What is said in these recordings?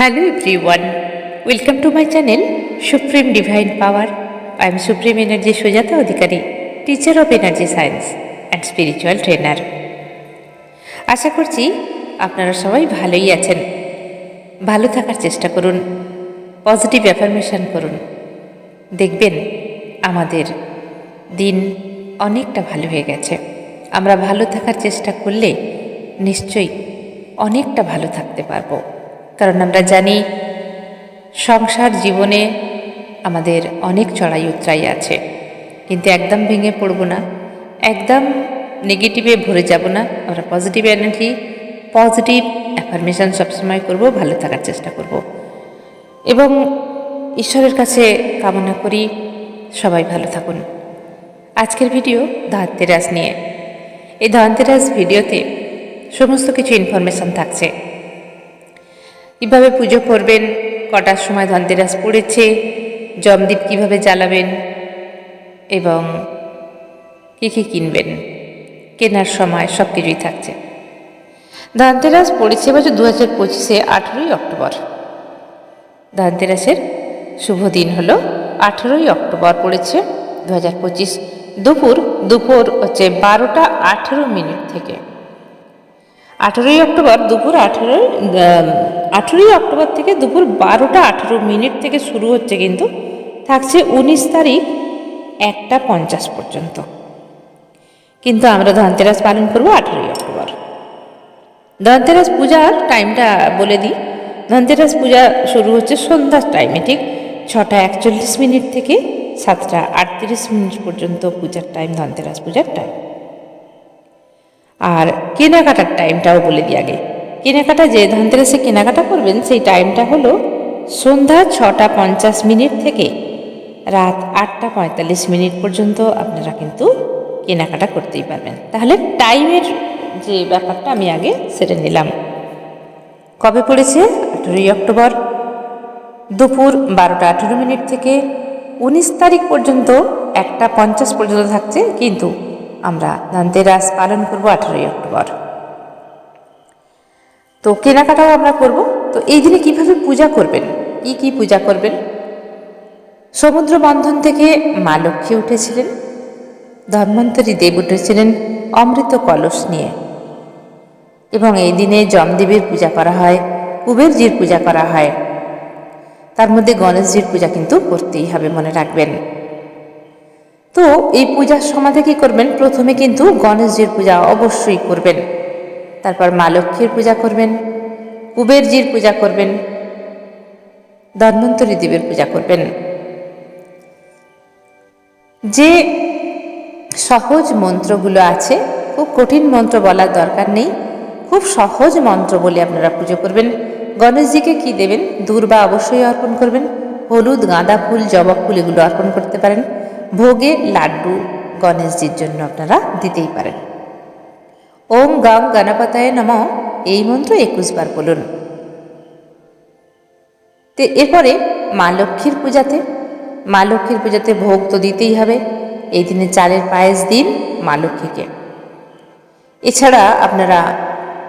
Hello everyone welcome to my channel supreme divine power I am supreme energy Sujata Adhikari teacher of energy science and spiritual trainer আশা করছি আপনারা সবাই ভালোই আছেন। ভালো থাকার চেষ্টা করুন পজিটিভ অ্যাফার্মেশান করুন। দেখবেন আমাদের দিন অনেকটা ভালো হয়ে গেছে। আমরা ভালো থাকার চেষ্টা করলে নিশ্চয়ই অনেকটা ভালো থাকতে পারব। কারণ আমরা জানি, সংসার জীবনে আমাদের অনেক চড়াই উতরাই আছে। কিন্তু একদম ভেঙে পড়ব না, একদম নেগেটিভে ভরে যাব না। আমরা পজিটিভ এনার্জি পজিটিভ অ্যাফার্মেশন সবসময় করব, ভালো থাকার চেষ্টা করব। এবং ঈশ্বরের কাছে কামনা করি, সবাই ভালো থাকুন। আজকের ভিডিও ধনতেরাস নিয়ে। এই ধনতেরাস ভিডিওতে সমস্ত কিছু ইনফরমেশন থাকছে। কীভাবে পুজো করবেন? কটার সময় ধনতেরাস পড়েছে? জমদীপ কীভাবে জ্বালাবেন? এবং কী কী কিনবেন? কেনার সময় সব কিছুই থাকছে। ধনতেরাস পড়েছে বছর দু হাজার পঁচিশে আঠেরোই অক্টোবর। ধনতেরাসের শুভ দিন হলো আঠেরোই অক্টোবর পড়েছে দু হাজার পঁচিশ দুপুর। দুপুর হচ্ছে বারোটা আঠেরো মিনিট থেকে। আঠেরোই অক্টোবর দুপুর আঠেরোই আঠেরোই অক্টোবর থেকে দুপুর বারোটা আঠেরো মিনিট থেকে শুরু হচ্ছে কিন্তু, থাকছে উনিশ তারিখ একটা পঞ্চাশ পর্যন্ত। কিন্তু আমরা ধনতেরাস পালন করব আঠেরোই অক্টোবর। ধনতেরাস পূজার টাইমটা বলে দিই। ধনতেরাস পূজা শুরু হচ্ছে সন্ধ্যার টাইমে, ঠিক ছটা একচল্লিশ মিনিট থেকে সাতটা আটত্রিশ মিনিট পর্যন্ত পূজার টাইম, ধনতেরাস পূজার টাইম। আর কেনাকাটার টাইমটাও বলে দিই আগে। কেনাকাটা যে ধনতেরাসে কেনাকাটা করবেন, সেই টাইমটা হলো সন্ধ্যা ছটা পঞ্চাশ মিনিট থেকে রাত আটটা পঁয়তাল্লিশ মিনিট পর্যন্ত আপনারা কিন্তু কেনাকাটা করতেই পারবেন। তাহলে টাইমের যে ব্যাপারটা আমি আগে সেরে নিলাম। কবে পড়েছে? আঠেরোই অক্টোবর। দুপুর বারোটা আঠেরো মিনিট থেকে উনিশ তারিখ পর্যন্ত একটা পঞ্চাশ পর্যন্ত থাকছে, কিন্তু আমরা ধনতেরাস পালন করব আঠেরোই অক্টোবর। তো কেনাকাটাও আমরা করব। তো এই দিনে কীভাবে পূজা করবেন? কি কি পূজা করবেন? সমুদ্র বন্ধন থেকে মা লক্ষ্মী উঠেছিলেন। ধন্বন্তরী দেব উঠেছিলেন অমৃত কলস নিয়ে। এবং এই দিনে যমদেবের পূজা করা হয়, কুবেরজির পূজা করা হয়। তার মধ্যে গণেশজির পূজা কিন্তু করতেই হবে, মনে রাখবেন। তো এই পূজার সমাধে কী করবেন? প্রথমে কিন্তু গণেশজির পূজা অবশ্যই করবেন। তারপর মা লক্ষ্মীর পূজা করবেন, কুবেরজির পূজা করবেন, ধন্বন্তরী দেবের পূজা করবেন। যে সহজ মন্ত্রগুলো আছে, খুব কঠিন মন্ত্র বলার দরকার নেই, খুব সহজ মন্ত্র বলে আপনারা পুজো করবেন। গণেশজিকে কি দেবেন? দূর্বা অবশ্যই অর্পণ করবেন, হলুদ, গাঁদা ফুল, জবা ফুল এগুলো অর্পণ করতে পারেন। ভোগে লাড্ডু গণেশজির জন্য আপনারা দিতেই পারেন। ওম গাম গণপতায় নম। এই মন্ত্র একুশ বার বলুন। তো এরপরে মা লক্ষ্মীর পূজাতে, মা লক্ষ্মীর পূজাতে ভোগ তো দিতেই হবে। এই দিনে চালের পায়েস দিন মা লক্ষ্মীকে। এছাড়া আপনারা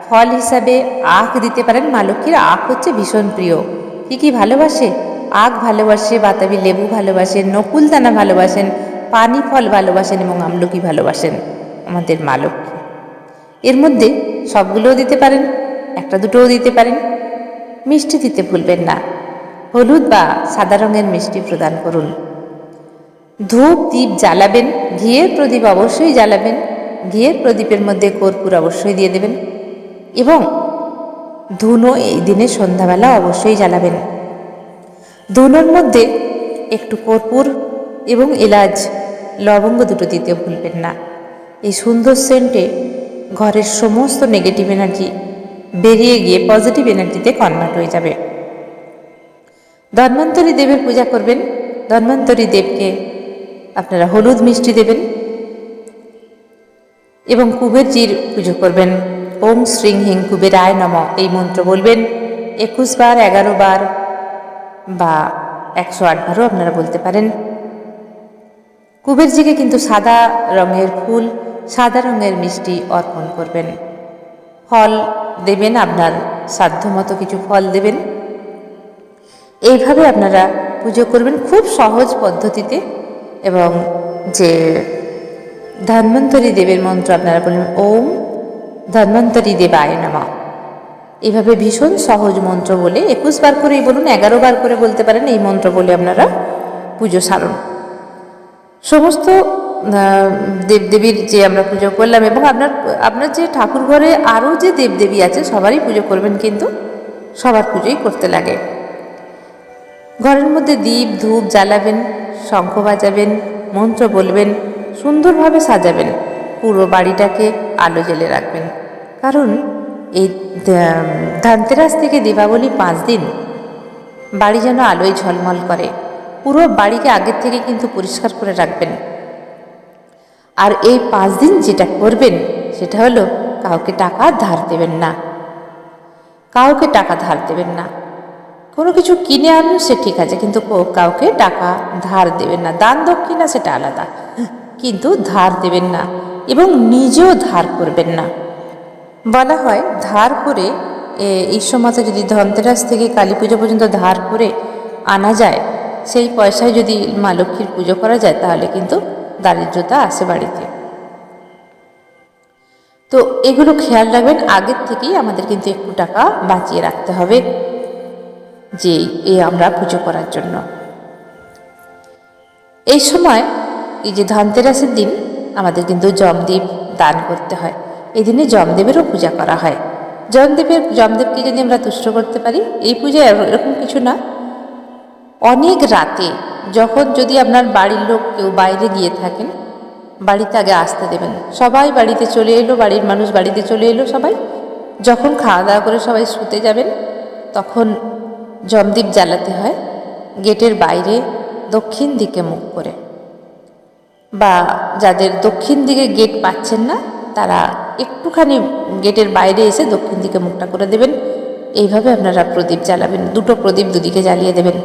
ফল হিসাবে আখ দিতে পারেন মা লক্ষ্মীর। আখ হচ্ছে ভীষণ প্রিয়। কী কী ভালোবাসে? আখ ভালোবাসে, বাতাবি লেবু ভালোবাসেন নকুলদানা ভালোবাসেন, পানি ফল ভালোবাসেন এবং আমলকি ভালোবাসেন আমাদের মা লক্ষ্মী। এর মধ্যে সবগুলোও দিতে পারেন, একটা দুটোও দিতে পারেন। মিষ্টি দিতে ভুলবেন না। হলুদ বা সাদা রঙের মিষ্টি প্রদান করুন। ধূপ দ্বীপ জ্বালাবেন, ঘিয়ের প্রদীপ অবশ্যই জ্বালাবেন, ঘিয়ের প্রদীপের মধ্যে কর্পূর অবশ্যই দিয়ে দেবেন এবং ধুনো এই দিনে সন্ধ্যাবেলা অবশ্যই জ্বালাবেন। ধুনোর মধ্যে একটু কর্পূর এবং এলাচ, লবঙ্গ দুটো দিতে ভুলবেন না। এই সুন্দর সেন্টে ঘরের সমস্ত নেগেটিভ এনার্জি বেরিয়ে গিয়ে পজিটিভ এনার্জিতে কনভার্ট হয়ে যাবে। ধন্বন্তরী দেবের পূজা করবেন। ধন্বন্তরী দেবকে আপনারা হলুদ মিষ্টি দেবেন এবং কুবেরজির পুজো করবেন। ওম শ্রীং হিং কুবেরায় নম এই মন্ত্র বলবেন। একুশ বার, এগারো বার বা একশো আটবারও আপনারা বলতে পারেন। কুবেরজিকে কিন্তু সাদা রঙের ফুল, সাদা রঙের মিষ্টি অর্পণ করবেন। ফল দেবেন আপনার সাধ্যমতো কিছু ফল দেবেন। এইভাবে আপনারা পুজো করবেন খুব সহজ পদ্ধতিতে এবং যে ধন্বন্তরী দেবের মন্ত্র আপনারা বলবেন, ওম ধন্বন্তরী দেবায় নমঃ। এভাবে ভীষণ সহজ মন্ত্র বলে, একুশ বার করেই বলুন, এগারো বার করে বলতে পারেন এই মন্ত্র বলে আপনারা পুজো সারণ সমস্ত দেবদেবীর যে আমরা পুজো করলাম এবং আপনার আপনার যে ঠাকুর ঘরে আরও যে দেবদেবী আছে, সবারই পুজো করবেন কিন্তু সবার পুজোই করতে লাগে। ঘরের মধ্যে দীপ, ধূপ জ্বালাবেন, শঙ্খ বাজাবেন, মন্ত্র বলবেন, সুন্দরভাবে সাজাবেন, পুরো বাড়িটাকে আলো জ্বেলে রাখবেন। কারণ এই ধানতেরাস থেকে দীপাবলি পাঁচ দিন। বাড়ি যেন আলোয় ঝলমল করে। পুরো বাড়িকে আগের থেকে কিন্তু পরিষ্কার করে রাখবেন। আর এই পাঁচ দিন যেটা করবেন, সেটা হলো কাউকে টাকা ধার দেবেন না। কাউকে টাকা ধার দেবেন না। কোনো কিছু কিনে আনুন, সে ঠিক আছে, কিন্তু কাউকে টাকা ধার দেবেন না। দান দক্ষিণা সেটা আলাদা। কিন্তু ধার দেবেন না এবং নিজেও ধার করবেন না। বলা হয় ধার করে এই সময়তে যদি ধনতেরাস থেকে কালী পুজো পর্যন্ত ধার করে আনা যায়, সেই পয়সায় যদি মা লক্ষ্মীর পুজো করা যায়, তাহলে কিন্তু দারিদ্রতা আসে বাড়িতে। তো এগুলো খেয়াল রাখবেন, আগের থেকেই আমাদের কিন্তু একটু টাকা বাঁচিয়ে রাখতে হবে, যে এ আমরা পুজো করার জন্য। এই সময় এই যে ধনতেরাসের দিন, আমাদের কিন্তু জমদীপ দান করতে হয়। এই দিনে জমদেবেরও পূজা করা হয়। জমদেবের জমদেবকে যদি আমরা তুষ্ট করতে পারি, এই পূজা এরকম কিছু না। অনেক রাতে যখন যদি আপনার বাড়ির লোক কেউ বাইরে গিয়ে থাকেন, বাড়িতে আগে আসতে দেবেন। সবাই বাড়িতে চলে এলো, বাড়ির মানুষ বাড়িতে চলে এলো সবাই। যখন খাওয়া দাওয়া করে সবাই শুতে যাবেন, তখন জমদীপ জ্বালাতে হয়, গেটের বাইরে দক্ষিণ দিকে মুখ করে। বা যাদের দক্ষিণ দিকে গেট পাচ্ছেন না, তারা একটুখানি গেটের বাইরে এসে দক্ষিণ দিকে মুখটা করে দেবেন। এইভাবে আপনারা প্রদীপ জ্বালাবেন, দুটো প্রদীপ দুদিকে জ্বালিয়ে দেবেন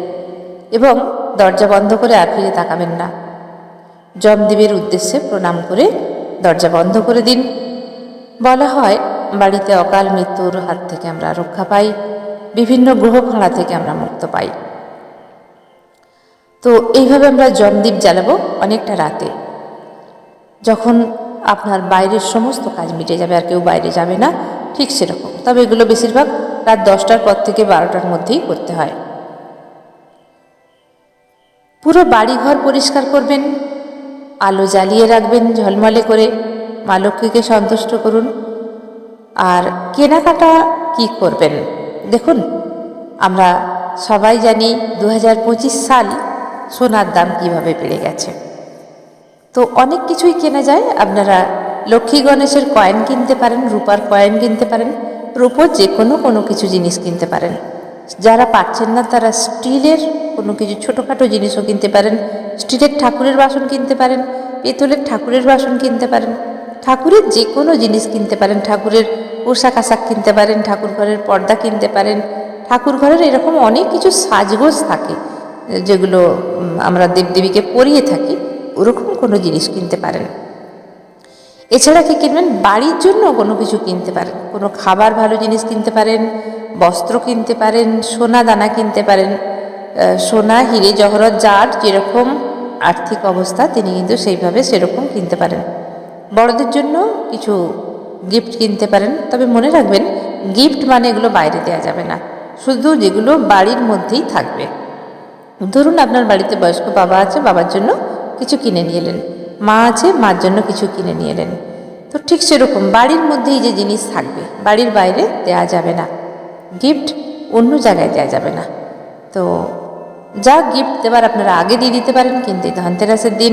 এবং দরজা বন্ধ করে আর ফিরে তাকাবেন না। জমদেবের উদ্দেশ্যে প্রণাম করে দরজা বন্ধ করে দিন। বলা হয়, বাড়িতে অকাল মৃত্যুর হাত থেকে আমরা রক্ষা পাই, বিভিন্ন গ্রহ ভাড়া থেকে আমরা মুক্ত পাই। তো এইভাবে আমরা জমদীপ জ্বালাবো অনেকটা রাতে। যখন আপনার বাইরের সমস্ত কাজ মিটে যাবে আর কেউ বাইরে যাবে না। ঠিক সেরকম। তবে এগুলো বেশিরভাগ রাত দশটার পর থেকে বারোটার মধ্যেই করতে হয়। পুরো বাড়িঘর পরিষ্কার করবেন। আলো জ্বালিয়ে রাখবেন ঝলমলে করে। মা লক্ষ্মীকে সন্তুষ্ট করুন। আর কেনাকাটা কি করবেন? দেখুন, আমরা সবাই জানি দু হাজার পঁচিশ সাল সোনার দাম কীভাবে বেড়ে গেছে। তো অনেক কিছুই কেনা যায়। আপনারা লক্ষ্মী গণেশের কয়েন কিনতে পারেন, রূপার কয়েন কিনতে পারেন রূপোর যে কোনো কোনো কিছু জিনিস কিনতে পারেন। যারা পাচ্ছেন না, তারা স্টিলের কোনো কিছু, ছোটোখাটো জিনিসও কিনতে পারেন। স্টিলের ঠাকুরের বাসন কিনতে পারেন, পেতলের ঠাকুরের বাসন কিনতে পারেন। ঠাকুরের যে কোনো জিনিস কিনতে পারেন, ঠাকুরের পোশাক আশাক কিনতে পারেন, ঠাকুর ঘরের পর্দা কিনতে পারেন। ঠাকুর ঘরের এরকম অনেক কিছু সাজগোজ থাকে, যেগুলো আমরা দেবদেবীকে পরিয়ে থাকি। ওরকম কোনো জিনিস কিনতে পারেন। এছাড়া কি কিনবেন? বাড়ির জন্য কোনো কিছু কিনতে পারেন। কোনো খাবার ভালো জিনিস কিনতে পারেন, বস্ত্র কিনতে পারেন, সোনা দানা কিনতে পারেন। সোনা, হিরে, জহরত যার যেরকম আর্থিক অবস্থা, তিনি কিন্তু সেইভাবে সেরকম কিনতে পারেন। বড়দের জন্য কিছু গিফট কিনতে পারেন। তবে মনে রাখবেন, গিফট মানে এগুলো বাইরে দেওয়া যাবে না। শুধু যেগুলো বাড়ির মধ্যেই থাকবে। ধরুন আপনার বাড়িতে বয়স্ক বাবা আছে, বাবার জন্য কিছু কিনে নিয়ে এলেন। মা আছে, মার জন্য কিছু কিনে নিয়ে এলেন। তো ঠিক সেরকম বাড়ির মধ্যেই যে জিনিস থাকবে, বাড়ির বাইরে দেয়া যাবে না। গিফট অন্য জায়গায় দেওয়া যাবে না। তো যা গিফট দেবার আপনারা আগে দিয়ে দিতে পারেন, কিন্তু ধনতেরাসের দিন,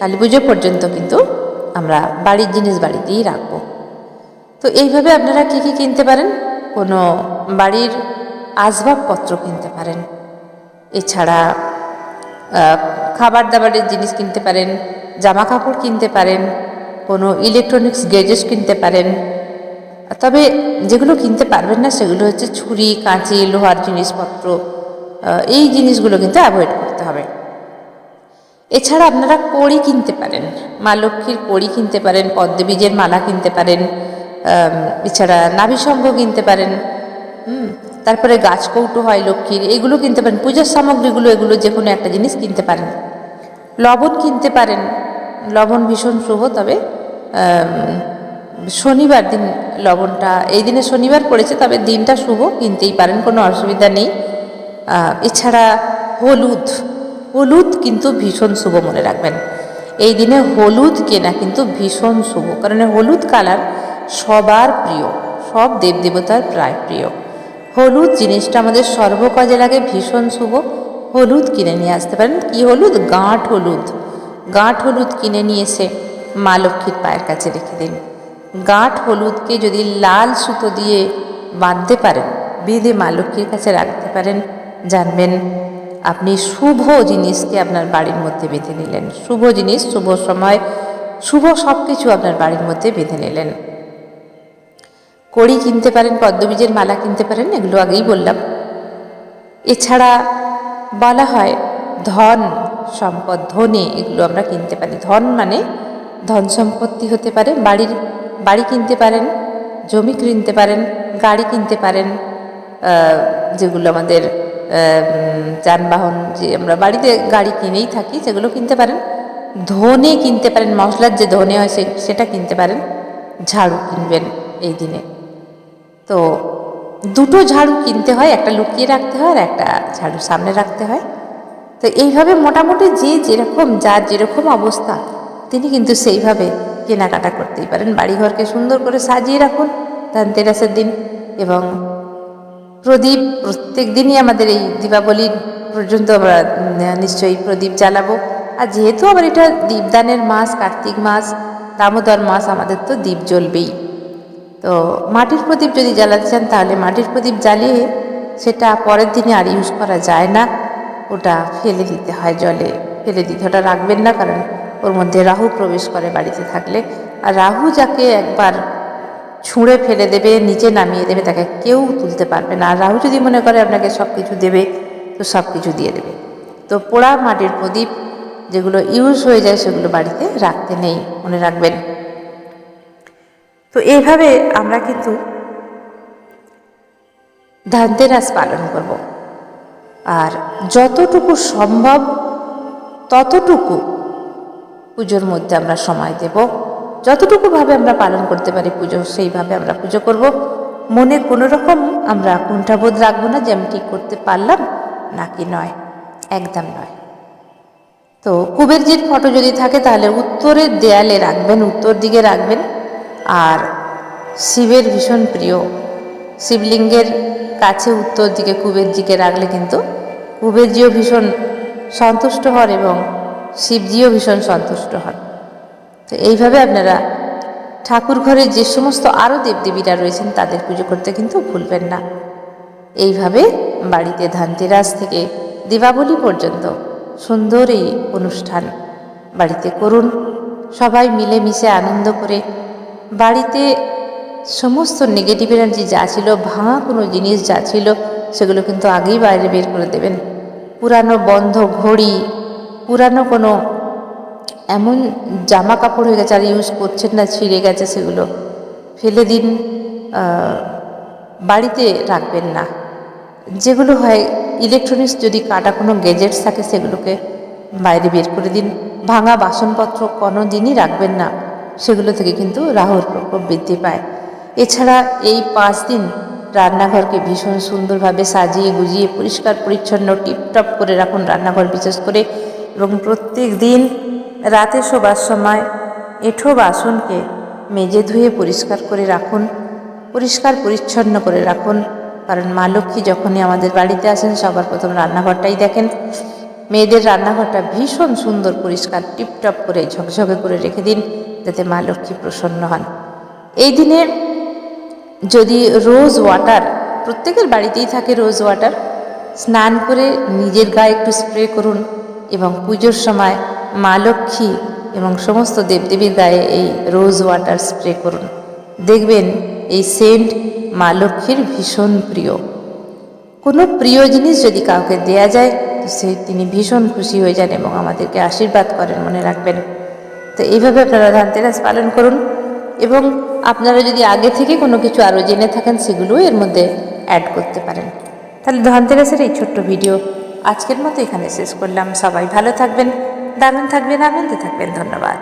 কালী পুজো পর্যন্ত কিন্তু আমরা বাড়ির জিনিস বাড়িতেই রাখব। তো এইভাবে আপনারা কি কি কিনতে পারেন? কোনো বাড়ির আসবাবপত্র কিনতে পারেন। এছাড়া খাবার দাবারের জিনিস কিনতে পারেন জামা কাপড় কিনতে পারেন, কোনো ইলেকট্রনিক্স গেজেস কিনতে পারেন। তবে যেগুলো কিনতে পারবেন না, সেগুলো হচ্ছে ছুরি, কাঁচি, লোহার জিনিসপত্র এই জিনিসগুলো কিন্তু অ্যাভয়েড করতে হবে। এছাড়া আপনারা কড়ি কিনতে পারেন, মা লক্ষ্মীর কড়ি কিনতে পারেন পদ্মবীজের মালা কিনতে পারেন এছাড়া নাভিসঙ্গ কিনতে পারেন, হুম তারপরে গাছ কৌটো হয় লক্ষ্মীর, এগুলো কিনতে পারেন। পূজার সামগ্রীগুলো, এগুলো যে কোনো একটা জিনিস কিনতে পারেন। লবণ কিনতে পারেন। লবণ ভীষণ শুভ, তবে শনিবার দিন লবণটা, এই দিনে শনিবার পড়েছে, তবে দিনটা শুভ, কিনতেই পারেন, কোনো অসুবিধা নেই। এছাড়া হলুদ হলুদ কিন্তু ভীষণ শুভ মনে রাখবেন। এই দিনে হলুদ কেনা কিন্তু ভীষণ শুভ, কারণ হলুদ কালার সবার প্রিয়, সব দেবদেবতার প্রায় প্রিয়। হলুদ জিনিসটা আমাদের সর্বকাজে লাগে, ভীষণ শুভ। হলুদ কিনে নিয়ে আসতে পারেন। কি হলুদ? গাঁট হলুদ। গাঁট হলুদ কিনে নিয়ে এসে মা লক্ষ্মীর পায়ের কাছে রেখে দিন। গাঁট হলুদকে যদি লাল সুতো দিয়ে বাঁধতে পারেন, বেঁধে মা লক্ষ্মীর কাছে রাখতে পারেন, জানবেন আপনি শুভ জিনিসকে আপনার বাড়ির মধ্যে বেঁধে নিলেন। শুভ জিনিস, শুভ সময়, শুভ সব কিছু আপনার বাড়ির মধ্যে বেঁধে নিলেন। কড়ি কিনতে পারেন, পদ্মবীজের মালা কিনতে পারেন, এগুলো আগেই বললাম। এছাড়া বলা হয় ধন সম্পদ, ধনে এগুলো আমরা কিনতে পারি। ধন মানে ধন সম্পত্তি হতে পারে, বাড়ির, বাড়ি কিনতে পারেন, জমি কিনতে পারেন, গাড়ি কিনতে পারেন যেগুলো আমাদের যানবাহন, যে আমরা বাড়িতে গাড়ি কিনেই থাকি, সেগুলো কিনতে পারেন। ধনে কিনতে পারেন, মশলার যে ধনে হয় সেটা কিনতে পারেন। ঝাড়ু কিনবেন এই দিনে। তো দুটো ঝাড়ু কিনতে হয়, একটা লুকিয়ে রাখতে হয় আর একটা ঝাড়ু সামনে রাখতে হয়। তো এইভাবে মোটামুটি যে যেরকম, যার যেরকম অবস্থা, তিনি কিন্তু সেইভাবে কেনাকাটা করতেই পারেন। বাড়িঘরকে সুন্দর করে সাজিয়ে রাখুন ধনতেরাসের দিন এবং প্রদীপ প্রত্যেক দিনই আমাদের এই দীপাবলির পর্যন্ত আমরা নিশ্চয়ই প্রদীপ জ্বালাবো। আর যেহেতু আবার এটা দীপদানের মাস, কার্তিক মাস, দামোদর মাস, আমাদের তো দ্বীপ জ্বলবেই। তো মাটির প্রদীপ যদি জ্বালাতে চান, তাহলে মাটির প্রদীপ জ্বালিয়ে সেটা পরের দিনে আর ইউজ করা যায় না। ওটা ফেলে দিতে হয় জলে। ফেলে দিতে ওটা রাখবেন না, কারণ ওর মধ্যে রাহু প্রবেশ করে বাড়িতে থাকলে। আর রাহু যাকে একবার ছুঁড়ে ফেলে দেবে, নিচে নামিয়ে দেবে, তাকে কেউ তুলতে পারবে না। আর রাহু যদি মনে করে আপনাকে সব কিছু দেবে, তো সব কিছু দিয়ে দেবে। তো পোড়া মাটির প্রদীপ যেগুলো ইউজ হয়ে যায়, সেগুলো বাড়িতে রাখতে নেই। মনে রাখবেন। তো এইভাবে আমরা কিন্তু ধানতেরাস পালন করব। আর যতটুকু সম্ভব ততটুকু পুজোর মধ্যে আমরা সময় দেব। যতটুকুভাবে আমরা পালন করতে পারি পুজো, সেইভাবে আমরা পুজো করব। মনে কোনো রকম আমরা কুণ্ঠাবোধ রাখব না যে আমি ঠিক করতে পারলাম নাকি নয়, একদম নয়। তো কুবেরজির ফটো যদি থাকে তাহলে উত্তরের দেয়ালে রাখবেন, উত্তর দিকে রাখবেন। শিবের ভীষণ প্রিয়। শিবলিঙ্গের কাছে উত্তর দিকে কুবেরজিকে রাখলে কিন্তু কুবেরজিও ভীষণ সন্তুষ্ট হন এবং শিবজিও ভীষণ সন্তুষ্ট হন। তো এইভাবে আপনারা ঠাকুর ঘরে যে সমস্ত আরও দেবদেবীরা রয়েছেন তাদের পুজো করতে কিন্তু ভুলবেন না। এইভাবে বাড়িতে ধানতেরাস থেকে দীপাবলি পর্যন্ত সুন্দর এই অনুষ্ঠান বাড়িতে করুন। সবাই মিলেমিশে আনন্দ করে বাড়িতে সমস্ত নেগেটিভ এনার্জি যা ছিল, ভাঙা কোনো জিনিস যা ছিল, সেগুলো কিন্তু আগেই বাইরে বের করে দেবেন। পুরানো বন্ধ ঘড়ি, পুরানো কোনো এমন জামা কাপড় হয়ে গেছে, আর ইউজ করছেন না, ছিঁড়ে গেছে সেগুলো। ফেলে দিন বাড়িতে রাখবেন না। যেগুলো হয় ইলেকট্রনিক্স যদি কাটা কোনো গেজেটস থাকে, সেগুলোকে বাইরে বের করে দিন। ভাঙা বাসনপত্র কোনো দিনই রাখবেন না। সেগুলো থেকে কিন্তু রাহুর প্রকোপ বৃদ্ধি পায়। এছাড়া এই পাঁচ দিন রান্নাঘরকে ভীষণ সুন্দরভাবে সাজিয়ে গুজিয়ে পরিষ্কার, পরিচ্ছন্ন, টিপটপ করে রাখুন রান্নাঘর বিশেষ করে এবং প্রত্যেক দিন রাতে শোবার সময় এঁঠো বাসনকে মেজে ধুয়ে পরিষ্কার করে রাখুন, পরিষ্কার, পরিচ্ছন্ন করে রাখুন। কারণ মা লক্ষ্মী যখনই আমাদের বাড়িতে আসেন, সবার প্রথম রান্নাঘরটাই দেখেন। মেয়েদের রান্নাঘরটা ভীষণ সুন্দর, পরিষ্কার, টিপটপ করে, ঝকঝকে করে রেখে দিন। যাতে মা লক্ষ্মী প্রসন্ন হন। এই দিনে যদি রোজ ওয়াটার, প্রত্যেকের বাড়িতেই থাকে রোজ ওয়াটার, স্নান করে নিজের গায়ে একটু স্প্রে করুন এবং পুজোর সময় মা লক্ষ্মী এবং সমস্ত দেবদেবীর গায়ে এই রোজ ওয়াটার স্প্রে করুন। দেখবেন এই সেন্ট মা লক্ষ্মীর ভীষণ প্রিয়। কোনো প্রিয় জিনিস যদি কাউকে দেয়া যায়, তো সে তিনি ভীষণ খুশি হয়ে যান এবং আমাদেরকে আশীর্বাদ করেন, মনে রাখবেন। তো এইভাবে আপনারা ধানতেরাস পালন করুন। এবং আপনারা যদি আগে থেকে কোনো কিছু আরও জেনে থাকেন, সেগুলোও এর মধ্যে অ্যাড করতে পারেন। তাহলে ধনতেরাসের এই ছোট্ট ভিডিও আজকের মতো এখানে শেষ করলাম। সবাই ভালো থাকবেন, দারুণ থাকবেন, আনন্দে থাকবেন। ধন্যবাদ।